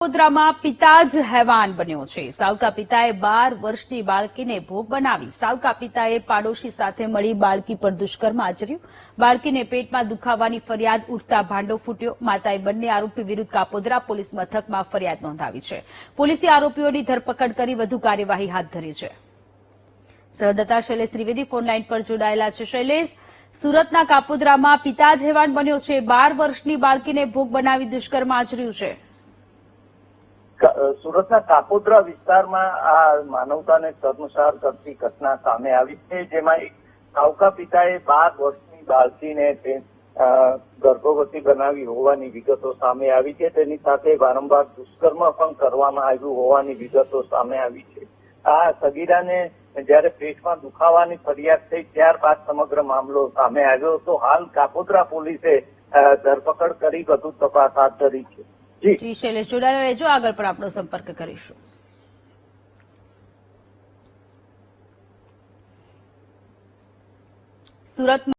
વડોદરામાં પિતા જ હેવાન બન્યો છે. સાવકા પિતાએ બાર વર્ષની બાળકીને ભોગ બનાવી સાવકા પિતાએ પાડોશી સાથે મળી બાળકી પર દુષ્કર્મ આચર્યું. બાળકીને પેટમાં દુખાવાની ફરિયાદ ઉઠતા ભાંડો ફૂટ્યો. માતાએ બંને આરોપી વિરુદ્ધ કાપોદરા પોલીસ મથકમાં ફરિયાદ નોંધાવી છે. પોલીસે આરોપીઓની ધરપકડ કરી વધુ કાર્યવાહી હાથ ધરી છે. સંવાદદાતા શૈલેષ ત્રિવેદી ફોનલાઇન પર જોડાયેલા છે. શૈલેષ, સુરતના કાપોદરામાં પિતા જ હેવાન બન્યો છે. બાર વર્ષની બાળકીને ભોગ બનાવી દુષ્કર્મ આચર્યું છે. સુરતના કાપોદ્રા વિસ્તારમાં આ માનવતાને શર્મસાર કરતી ઘટના સામે આવી છે, જેમાં એક સાવકા પિતાએ બાર વર્ષની બાળકીને ગર્ભવતી બનાવી હોવાની વિગતો સામે આવી છે. તેની સાથે વારંવાર દુષ્કર્મ પણ કરવામાં આવ્યું હોવાની વિગતો સામે આવી છે. આ સગીરાને જયારે પેટમાં દુખાવાની ફરિયાદ થઈ, ત્યારબાદ સમગ્ર મામલો સામે આવ્યો તો હાલ કાપોદ્રા પોલીસે ધરપકડ કરી વધુ તપાસ હાથ ધરી છે. જી. શૈલેષ જોડાયેલા રહેજો. આગળ પણ આપણો સંપર્ક કરીશું. સુરતમાં